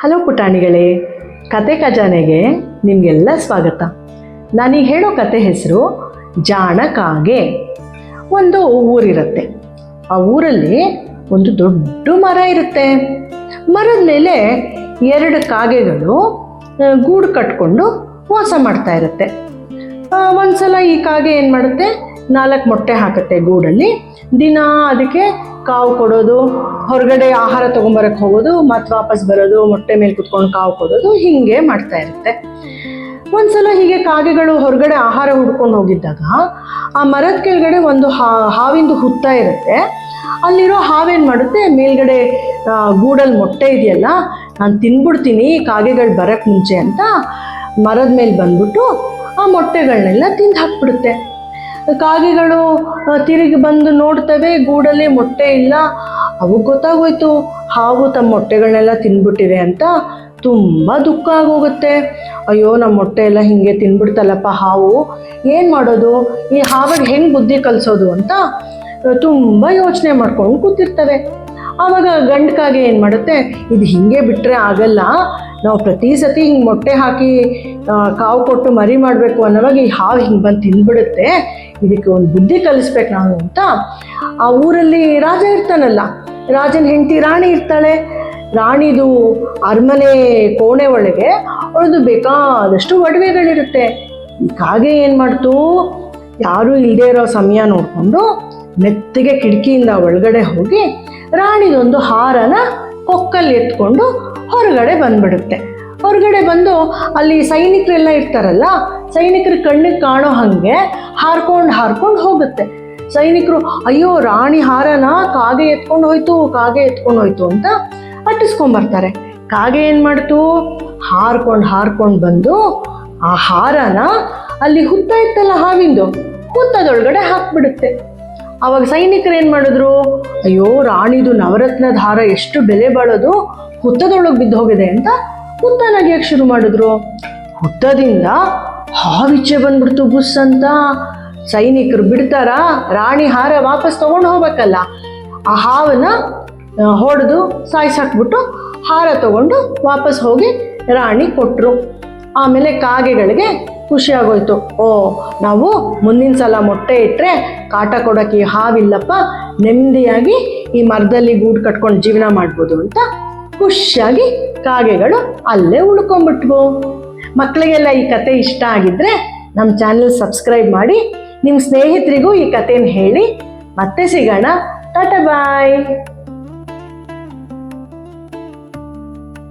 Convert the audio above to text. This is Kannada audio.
ಹಲೋ ಪುಟಾಣಿಗಳೇ, ಕತೆ ಖಜಾನೆಗೆ ನಿಮಗೆಲ್ಲ ಸ್ವಾಗತ. ನಾನೀಗ ಹೇಳೋ ಕತೆ ಹೆಸರು ಜಾಣ ಕಾಗೆ ಒಂದು ಊರಿರುತ್ತೆ. ಆ ಊರಲ್ಲಿ ಒಂದು ದೊಡ್ಡ ಮರ ಇರುತ್ತೆ. ಮರದ ಮೇಲೆ ಎರಡು ಕಾಗೆಗಳು ಗೂಡು ಕಟ್ಕೊಂಡು ವಾಸ ಮಾಡ್ತಾ ಇರುತ್ತೆ. ಒಂದ್ಸಲ ಈ ಕಾಗೆ ಏನು ಮಾಡುತ್ತೆ? ನಾಲ್ಕು ಮೊಟ್ಟೆ ಹಾಕುತ್ತೆ ಗೂಡಲ್ಲಿ. ದಿನ ಅದಕ್ಕೆ ಕಾವು ಕೊಡೋದು, ಹೊರಗಡೆ ಆಹಾರ ತೊಗೊಂಬರಕ್ಕೆ ಹೋಗೋದು, ಮತ್ತೆ ವಾಪಸ್ ಬರೋದು, ಮೊಟ್ಟೆ ಮೇಲೆ ಕುತ್ಕೊಂಡು ಕಾವು ಕೊಡೋದು ಹೀಗೆ ಮಾಡ್ತಾ ಇರುತ್ತೆ. ಒಂದ್ಸಲ ಹೀಗೆ ಕಾಗೆಗಳು ಹೊರಗಡೆ ಆಹಾರ ಹುಡ್ಕೊಂಡು ಹೋಗಿದ್ದಾಗ ಆ ಮರದ ಕೆಳಗಡೆ ಒಂದು ಹಾವಿಂದು ಹುತ್ತ ಇರುತ್ತೆ. ಅಲ್ಲಿರೋ ಹಾವೇನು ಮಾಡುತ್ತೆ? ಮೇಲ್ಗಡೆ ಗೂಡಲ್ಲಿ ಮೊಟ್ಟೆ ಇದೆಯಲ್ಲ, ನಾನು ತಿನ್ಬಿಡ್ತೀನಿ, ಕಾಗೆಗಳು ಬರೋಕ್ಕೆ ಮುಂಚೆ ಅಂತ ಮರದ ಮೇಲೆ ಬಂದ್ಬಿಟ್ಟು ಆ ಮೊಟ್ಟೆಗಳನ್ನೆಲ್ಲ ತಿಂದು ಹಾಕ್ಬಿಡುತ್ತೆ. ಕಾಗೆಗಳು ತಿರುಗಿ ಬಂದು ನೋಡ್ತವೆ, ಗೂಡಲ್ಲಿ ಮೊಟ್ಟೆ ಇಲ್ಲ. ಅವು ಗೊತ್ತಾಗೋಯ್ತು, ಹಾವು ತಮ್ಮ ಮೊಟ್ಟೆಗಳನ್ನೆಲ್ಲ ತಿಂದ್ಬಿಟ್ಟಿದೆ ಅಂತ ತುಂಬ ದುಃಖ ಆಗೋಗುತ್ತೆ. ಅಯ್ಯೋ ನಮ್ಮ ಮೊಟ್ಟೆ ಎಲ್ಲ ಹಿಂಗೆ ತಿನ್ಬಿಡ್ತಲ್ಲಪ್ಪ ಹಾವು. ಏನು ಮಾಡೋದು? ಈ ಹಾವಾಗ ಹೆಂಗೆ ಬುದ್ಧಿ ಕಲಿಸೋದು ಅಂತ ತುಂಬ ಯೋಚನೆ ಮಾಡ್ಕೊಂಡು ಕೂತಿರ್ತವೆ. ಆವಾಗ ಗಂಡು ಕಾಗೆ ಏನು ಮಾಡುತ್ತೆ? ಇದು ಹಿಂಗೆ ಬಿಟ್ಟರೆ ಆಗಲ್ಲ. ನಾವು ಪ್ರತಿ ಸತಿ ಹಿಂಗೆ ಮೊಟ್ಟೆ ಹಾಕಿ ಕಾವು ಕೊಟ್ಟು ಮರಿ ಮಾಡಬೇಕು ಅನ್ನೋವಾಗ ಈ ಹಾವು ಹಿಂಗೆ ಬಂದು ತಿಂದ್ಬಿಡುತ್ತೆ ಇದಕ್ಕೆ ಒಂದು ಬುದ್ಧಿ ಕಲಿಸ್ಬೇಕು ನಾನು ಅಂತ, ಆ ಊರಲ್ಲಿ ರಾಜ ಇರ್ತಾನಲ್ಲ, ರಾಜನ ಹೆಂಡತಿ ರಾಣಿ ಇರ್ತಾಳೆ, ರಾಣಿದು ಅರಮನೆ ಕೋಣೆ ಒಳಗೆ ಅವಳದು ಬೇಕಾದಷ್ಟು ಒಡವೆಗಳಿರುತ್ತೆ. ಕಾಗೆ ಏನು ಮಾಡ್ತು? ಯಾರೂ ಇಲ್ಲದೆ ಇರೋ ಸಮಯ ನೋಡಿಕೊಂಡು ಮೆತ್ತಗೆ ಕಿಟಕಿಯಿಂದ ಒಳಗಡೆ ಹೋಗಿ ರಾಣಿದೊಂದು ಹಾರನ ಕೊಕ್ಕಲ್ಲಿ ಎತ್ಕೊಂಡು ಹೊರಗಡೆ ಬಂದ್ಬಿಡುತ್ತೆ. ಹೊರಗಡೆ ಬಂದು ಅಲ್ಲಿ ಸೈನಿಕರೆಲ್ಲ ಇರ್ತಾರಲ್ಲ ಸೈನಿಕರ ಕಣ್ಣಿಗೆ ಕಾಣೋ ಹಾಗೆ ಹಾರ್ಕೊಂಡು ಹಾರ್ಕೊಂಡು ಹೋಗುತ್ತೆ. ಸೈನಿಕರು, ಅಯ್ಯೋ, ರಾಣಿ ಹಾರನ, ಕಾಗೆ ಎತ್ಕೊಂಡು ಹೋಯ್ತು, ಕಾಗೆ ಎತ್ಕೊಂಡು ಹೋಯ್ತು ಅಂತ ಅಟ್ಟಿಸ್ಕೊಂಬರ್ತಾರೆ ಕಾಗೆ ಏನು ಮಾಡ್ತು? ಹಾರ್ಕೊಂಡು ಹಾರ್ಕೊಂಡು ಬಂದು ಆ ಹಾರನ ಅಲ್ಲಿ ಹುತ್ತ ಇತ್ತಲ್ಲ ಹಾವಿಂದು, ಹುತ್ತದೊಳಗಡೆ ಹಾಕ್ಬಿಡುತ್ತೆ. ಅವಾಗ ಸೈನಿಕರು ಏನು ಮಾಡಿದ್ರು? ಅಯ್ಯೋ, ರಾಣಿದು ನವರತ್ನದ ಹಾರ ಎಷ್ಟು ಬೆಲೆ ಬಾಳೋದು, ಹುತ್ತದೊಳಗೆ ಬಿದ್ದು ಹೋಗಿದೆ ಅಂತ ಹುತ್ತ ನಗಿಯಕ್ಕೆ ಶುರು ಮಾಡಿದ್ರು. ಹುತ್ತದಿಂದ ಹಾವಿಚ್ಚೆ ಬಂದ್ಬಿಡ್ತು ಬುಸ್ ಅಂತ. ಸೈನಿಕರು ಬಿಡ್ತಾರ? ರಾಣಿ ಹಾರ ವಾಪಸ್ ತಗೊಂಡು ಹೋಗ್ಬೇಕಲ್ಲ. ಆ ಹಾವನ್ನ ಹೊಡೆದು ಸಾಯಿಸಾಕ್ಬಿಟ್ಟು ಹಾರ ತಗೊಂಡು ವಾಪಸ್ ಹೋಗಿ ರಾಣಿ ಕೊಟ್ಟರು ಆಮೇಲೆ ಕಾಗೆಗಳಿಗೆ ಖುಷಿ ಆಗೋಯ್ತು ಓ, ನಾವು ಮುಂದಿನ ಸಲ ಮೊಟ್ಟೆ ಇಟ್ಟರೆ ಕಾಟ ಕೊಡೋಕ್ಕೆ ಹಾವಿಲ್ಲಪ್ಪ, ನೆಮ್ಮದಿಯಾಗಿ ಈ ಮರದಲ್ಲಿ ಗೂಡು ಕಟ್ಕೊಂಡು ಜೀವನ ಮಾಡ್ಬೋದು ಅಂತ ಖುಷಿಯಾಗಿ ಕಾಗೆಗಳು ಅಲ್ಲೇ ಉಳ್ಕೊಂಬಿಟ್ವು ಮಕ್ಕಳಿಗೆಲ್ಲ ಈ ಕತೆ ಇಷ್ಟ ಆಗಿದ್ರೆ ನಮ್ಮ ಚಾನೆಲ್ ಸಬ್ಸ್ಕ್ರೈಬ್ ಮಾಡಿ, ನಿಮ್ಮ ಸ್ನೇಹಿತರಿಗೂ ಈ ಕಥೆನ ಹೇಳಿ. ಮತ್ತೆ ಸಿಗೋಣ. ಟಾಟಾ ಬಾಯ್.